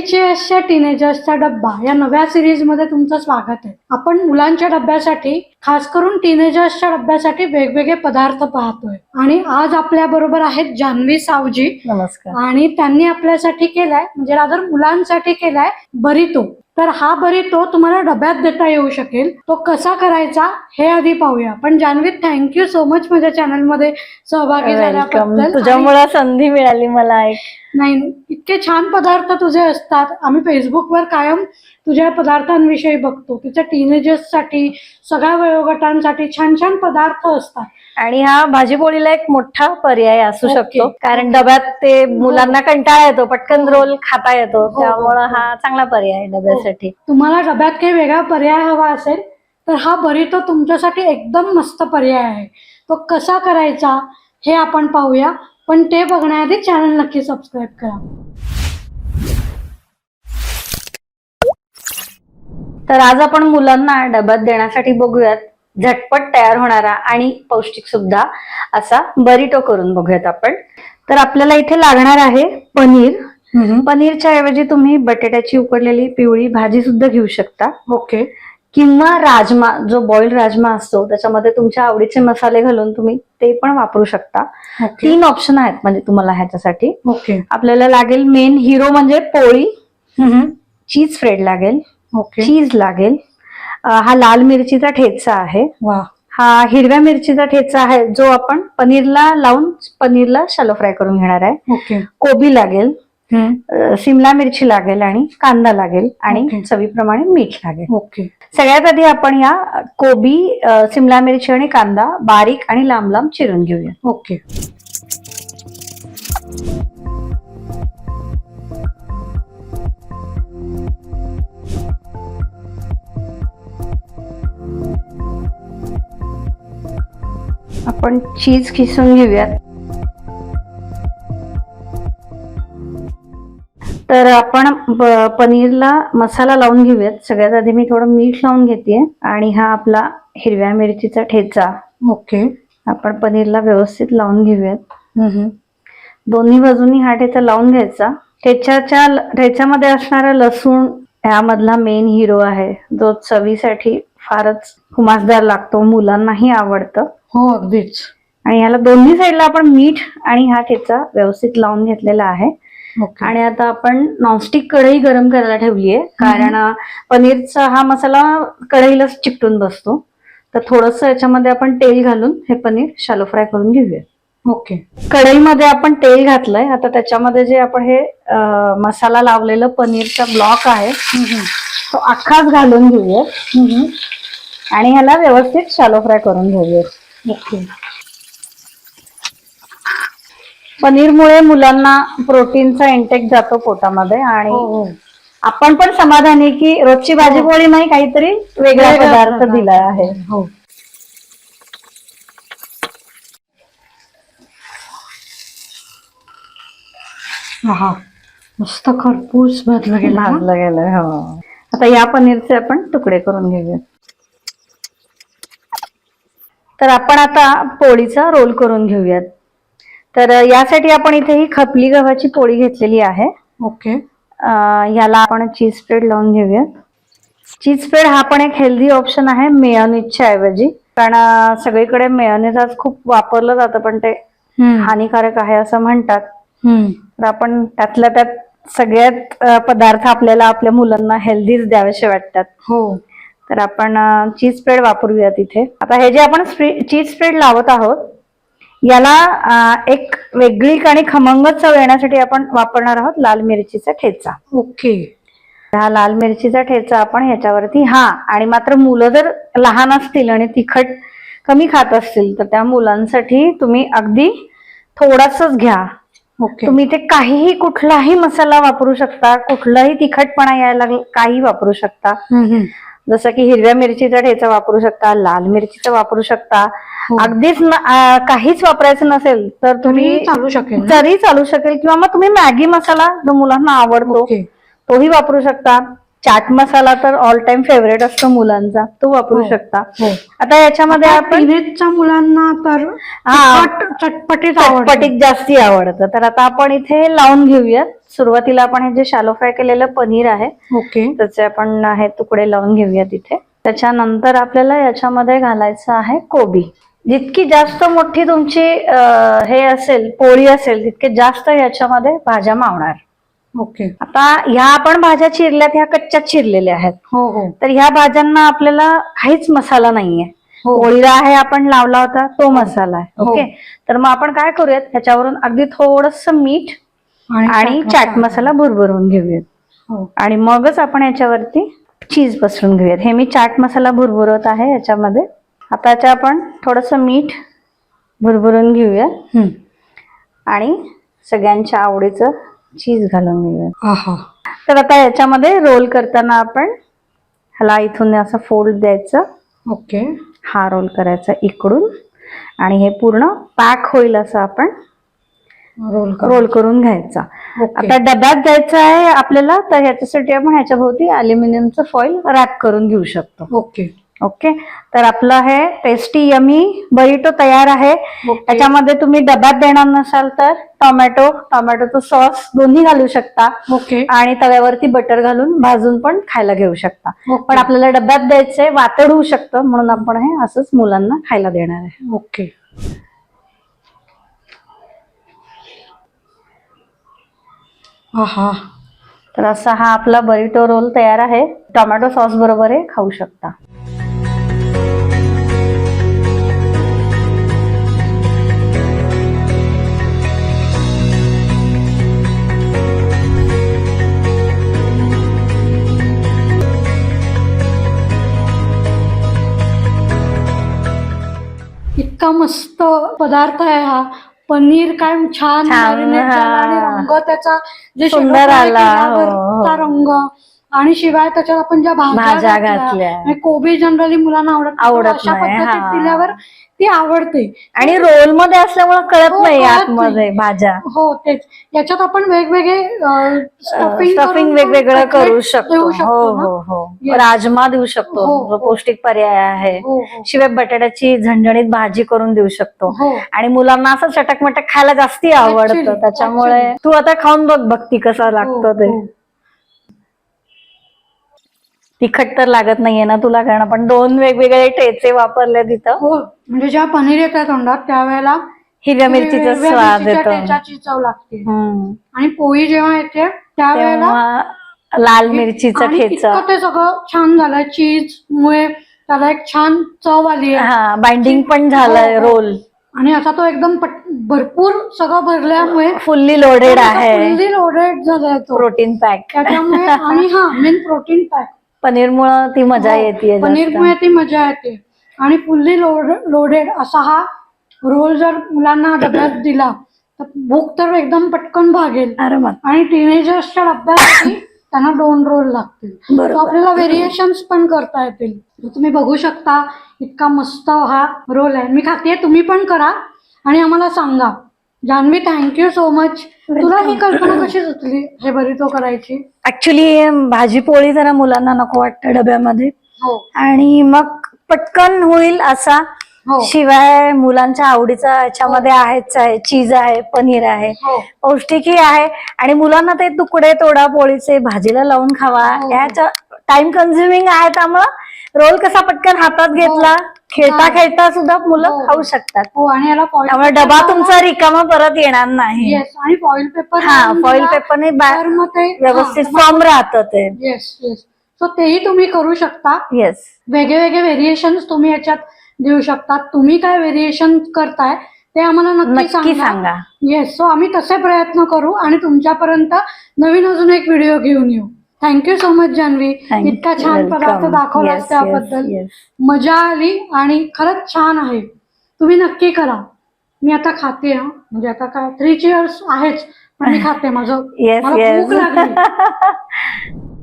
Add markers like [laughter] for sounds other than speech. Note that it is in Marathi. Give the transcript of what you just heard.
चेअर्सच्या टीनेजर्सचा डब्बा या नव्या सिरीजमध्ये तुमचं स्वागत आहे. आपण मुलांच्या डब्यासाठी खास करून टीनेजर्सच्या डब्यासाठी वेगवेगळे पदार्थ पाहतोय. आणि आज आपल्या बरोबर आहेत जान्हवी सावजी. नमस्कार. आणि त्यांनी आपल्यासाठी केलाय म्हणजे रादर मुलांसाठी केलाय बरितो तर हा बरितो तुम्हाला डब्यात देता येऊ शकेल. तो कसा करायचा हे आधी पाहूया. पण जान्हवी थँक्यू सो मच माझ्या चॅनलमध्ये सहभागी झाल्याबद्दल तुझ्यामुळे संधी मिळाली मला एक. नाही नाही. इतके छान पदार्थ तुझे असतात. आम्ही फेसबुकवर कायम तुझ्या पदार्थांविषयी बघतो. तिच्या टीनेजर्ससाठी सगळ्या वयोगटांसाठी छान छान पदार्थ असतात. आणि हा भाजीपोळीला एक मोठा पर्याय असू. शकतो. कारण डब्यात ते मुलांना कंटाळा येतो पटकन रोल खाता येतो. हो, त्यामुळं हो. हा चांगला पर्याय आहे डब्यासाठी. तुम्हाला डब्यात काही वेगळा पर्याय हवा असेल तर हा बरितो तुमच्यासाठी एकदम मस्त पर्याय आहे. तो कसा करायचा हे आपण पाहूया. पण ते बघण्याआधी चॅनल नक्की सबस्क्राईब करा. तर आज आपण मुलांना डब्यात देण्यासाठी बघूयात. झटपट तयार होणारा आणि पौष्टिक सुद्धा असा बरिटो करून बघूयात आपण. तर आपल्याला इथे लागणार आहे पनीर. पनीरच्या ऐवजी तुम्ही बटाट्याची उकडलेली पिवळी भाजी सुद्धा घेऊ शकता. ओके. किंवा राजमा जो बॉइल्ड राजमा असतो त्याच्यामध्ये तुमच्या आवडीचे मसाले घालून तुम्ही ते पण वापरू शकता. तीन ऑप्शन आहेत म्हणजे तुम्हाला ह्याच्यासाठी. ओके. आपल्याला लागेल मेन हिरो म्हणजे पोळी. चीज फ्रेड लागेल. चीज लागेल. हा लाल मिरचीचा ठेचा आहे. हा हिरव्या मिरचीचा ठेचा आहे जो आपण पनीरला लावून पनीरला शालो फ्राय करून घेणार आहे. ओके कोबी लागेल सिमला मिरची लागेल आणि कांदा लागेल आणि. चवीप्रमाणे मीठ लागेल. ओके सगळ्यात आधी आपण या कोबी सिमला मिरची आणि कांदा बारीक आणि लांब लांब चिरून घेऊया. ओके आपण चीज खिसून घेऊयात. तर आपण पनीरला मसाला लावून घेऊयात. सगळ्यात आधी मी थोडं मीठ लावून घेते आणि हा आपला हिरव्या मिरचीचा ठेचा. ओके. आपण पनीरला व्यवस्थित लावून घेऊयात. दोन्ही बाजूनी हा ठेचा लावून घ्यायचा. ठेच्याच्या ठेच्यामध्ये असणारा लसूण ह्यामधला मेन हिरो आहे. जो चवीसाठी फारच खुमासदार लागतो मुलांनाही आवडतं. हो अगदीच. आणि ह्याला दोन्ही साईडला आपण मीठ आणि हा ठेचा व्यवस्थित लावून घेतलेला आहे. आणि आता आपण नॉनस्टिक कढई गरम करायला ठेवली आहे कारण पनीरचा हा मसाला कढईलाच चिकटून बसतो. तर थोडस याच्यामध्ये आपण तेल घालून हे पनीर शालो फ्राय करून घेऊया. ओके. कढईमध्ये आपण तेल घातलंय. आता त्याच्यामध्ये जे आपण हे मसाला लावलेलं पनीरचा ब्लॉक आहे. तो अख्खाच घालून घेऊया. आणि ह्याला व्यवस्थित शालो फ्राय करून घेऊया. ओके पनीरमुळे मुलांना प्रोटीनचा इंटेक जातो पोटामध्ये आणि हो हो. आपण पण समाधानी की रोजची भाजी पोळी नाही काहीतरी वेगळा पदार्थ. दिला आहे. हो. हा मस्त खरपूस भाजलं गेलं हा. भाजलं गेलं हो. आता या पनीरचे आपण तुकडे करून घेऊया तर आपण आता पोळीचा रोल करून घेऊयात. तर यासाठी आपण इथे ही खपली गव्हाची पोळी घेतलेली आहे. ओके. याला आपण चीज स्प्रेड लावून घेऊया चीज स्प्रेड हा पण एक हेल्दी ऑप्शन आहे मेयोनीजच्या ऐवजी. कारण सगळीकडे मेयोनीज आज खूप वापरलं जातं पण ते. हानिकारक आहे असं म्हणतात. तर आपण त्यातल्या त्यात सगळ्यात पदार्थ आपल्याला आपल्या मुलांना हेल्दीच द्यावेसे वाटतात. हो. तर आपण चीज स्प्रेड वापरूया तिथे. आता हे जे आपण चीज स्प्रेड लावत आहोत याला एक वेगळी आणि खमंग चव येण्यासाठी आपण वापरणार आहोत लाल मिरचीचा ठेचा. ओके. हा लाल मिरचीचा ठेचा आपण ह्याच्यावरती हा आणि मात्र मुलं जर लहान असतील आणि तिखट कमी खात असतील तर त्या मुलांसाठी तुम्ही अगदी थोडासच घ्या. ओके. तुम्ही ते काहीही कुठलाही मसाला वापरू शकता कुठलाही तिखटपणा यायला काही वापरू शकता. जसं की हिरव्या मिरचीचा ठेचा वापरू शकता लाल मिरचीचा वापरू शकता हो. अगदीच काहीच वापरायचं नसेल तर तुम्ही चालू शकेल? तरी चालू शकेल किंवा मग तुम्ही मॅगी मसाला जो मुलांना आवडतो तोही वापरू शकता चाट मसाला तर ऑल टाइम फेवरेट असतो मुलांचा. तो वापरू हो. शकता. हो. आता याच्यामध्ये आपण टिनेजच्या मुलांना तर हा. चटपटीत आवडतं. चटपटीत जास्ती आवडतं. तर आता आपण इथे लावून घेऊयात. सुरुवातीला आपण हे जे शालो फ्राय केलेलं पनीर आहे ओके. त्याचे आपण हे तुकडे लावून घेऊयात इथे. त्याच्यानंतर आपल्याला याच्यामध्ये घालायचं आहे कोबी. जितकी जास्त मोठी तुमची अं, हे असेल पोळी असेल तितके जास्त याच्यामध्ये भाज्या मावणार. ओके. आता ह्या आपण भाज्या चिरल्यात ह्या कच्च्या चिरलेल्या आहेत. हो हो. तर ह्या भाज्यांना आपल्याला काहीच मसाला नाहीये. हो. पोळीला आहे आपण लावला होता तो मसाला आहे. हो. ओके? तर मग आपण काय करूयात? ह्याच्यावरून अगदी थोडस मीठ आणि चाट मसाला. भुरभरून घेऊयात. हो. आणि मगच आपण याच्यावरती चीज पसरून घेऊयात. हे मी चाट मसाला भुरभुरत आहे याच्यामध्ये. आता याच्या आपण थोडस मीठ भुरभुरून घेऊया. आणि सगळ्यांच्या आवडीचं चीज घालून घेऊया. आहा. तर आता याच्यामध्ये रोल करताना आपण ह्याला इथून असं फोल्ड द्यायचं. ओके. हा रोल करायचा इकडून. आणि हे पूर्ण पॅक होईल असं आपण रोल कर. रोल करून घ्यायचा. आता डब्यात द्यायचं आहे आपल्याला तर ह्याच्यासाठी आपण ह्याच्या भोवती अल्युमिनियमचं फॉईल रॅप करून घेऊ शकतो. ओके. ओके? तर आपलं हे टेस्टी यमी बरिटो तयार आहे. त्याच्यामध्ये तुम्ही डब्यात देणार नसाल तर टोमॅटो टोमॅटोचं सॉस दोन्ही घालू शकता. ओके. आणि तव्यावरती बटर घालून भाजून पण खायला घेऊ शकता. पण आपल्याला डब्यात द्यायचंय वातड होऊ शकतं. म्हणून आपण हे असंच मुलांना खायला देणार आहे. ओके. तर असा हा आपला बरिटो रोल तयार आहे. टोमॅटो सॉस बरोबर हे खाऊ शकता. इतका मस्त पदार्थ आहे हा पनीर काय छान झाला आणि. रंग त्याचा जे सुंदर आला, हो, हो. रंग आणि शिवाय त्याच्यात आपण ज्या भाज्या घातल्या, कोबी जनरली मुलांना आवडत आवडत अशा पद्धतीत. दिल्यावर ती आवडते आणि रोलमध्ये असल्यामुळे कळत हो, नाही कळत आतमध्ये भाज्या हो तेच. याच्यात आपण वेगवेगळे स्टफिंग स्टफिंग वेगवेगळं करू शकतो. हो. हो हो. Yes. राजमा देऊ शकतो. हो, हो. पौष्टिक पर्याय आहे. हो हो. शिवाय बटाट्याची झणझणीत भाजी करून देऊ शकतो. हो. आणि मुलांना असं चटक मटक खायला जास्ती आवडतं. Actually, त्याच्यामुळे actually. तू आता खाऊन बघ भक्ती कसं लागतं ते. हो, हो. तिखट तर लागत नाहीये ना तुला कारण आपण दोन वेगवेगळे ठेचे वापरले तिथं. हो म्हणजे जेव्हा पनीर येतं तोंडात त्यावेळेला हिरव्या मिरचीचा हिरव्या स्वाद मिरचीच्या येतो. ठेच्याची चव लागते. हम्म. आणि पोळी जेव्हा येते त्यावेळेला तेव्हा लाल मिरचीचा आणि ठेचा. इतकं ते सगळं छान झालंय चीज मुळे त्याला एक छान चव आली. आहे हा बाइंडिंग पण झालंय हो, हो. रोल आणि असा तो एकदम पट- भरपूर सगळं भरल्यामुळे फुल्ली लोडेड आहे. फुल्ली लोडेड झालाय तो. प्रोटीन पॅक त्याच्यामुळे आणि हा मेन प्रोटीन पॅक पनीर मुळे ती मजा हो, येते पनीरमुळे ती मजा येते. आणि फुल्ली लोड लोडेड असा हा रोल जर मुलांना डब्यात दिला तर भूक तर एकदम पटकन भागेल. आरामात आणि टीनेजर्सच्या डब्यासाठी त्यांना दोन रोल लागतील. बरोबर. आपल्याला व्हेरिएशन्स पण करता येतील. तर तुम्ही बघू शकता इतका मस्त हा रोल आहे. मी खाते तुम्ही पण करा. आणि आम्हाला सांगा. जान्हवी थँक्यू सो मच तुला ही कल्पना कशी सुचली हे बरी तो करायची? ऍक्च्युली भाजी पोळी जरा मुलांना नको वाटतं डब्यामध्ये. हो. आणि मग पटकन होईल असा. हो. शिवाय मुलांच्या आवडीचा याच्यामध्ये आहेच आहे चीज आहे पनीर आहे हो. पौष्टिकही आहे. आणि मुलांना ते तुकडे तोडा पोळीचे भाजीला लावून खावा. हो. टाइम कन्झ्युमिंग आहे त्यामुळं रोल कसा पटकन हातात घेतला? खेळता हा. खेळता सुद्धा मुलं हो. खाऊ शकतात. हो आणि याला त्यामुळे डबा तुमचा रिकामा परत येणार नाही. येस आणि फॉईल पेपर हा फॉईल पेपरने तर मग ते व्यवस्थित फॉर्म राहतं ते. येस येस सो तेही तुम्ही करू शकता. येस वेगळे वेगळे व्हेरिएशन्स तुम्ही याच्यात देऊ शकता. तुम्ही काय व्हेरिएशन करताय ते आम्हाला नक्की नक्की सांगा. सांगा. येस सो आम्ही तसे प्रयत्न करू आणि तुमच्यापर्यंत नवीन अजून एक व्हिडिओ घेऊन येऊ. Thank you so much Janhavi Thank इतका. छान पदार्थ Welcome. दाखवलास Yes, yes, त्याबद्दल. yes. मजा आली आणि खरंच छान आहे. तुम्ही नक्की करा. मी आता खाते हा. म्हणजे आता काय थ्री चिअर्स आहेच पण मी [laughs] खाते. माझं मला भूक लागली. [laughs]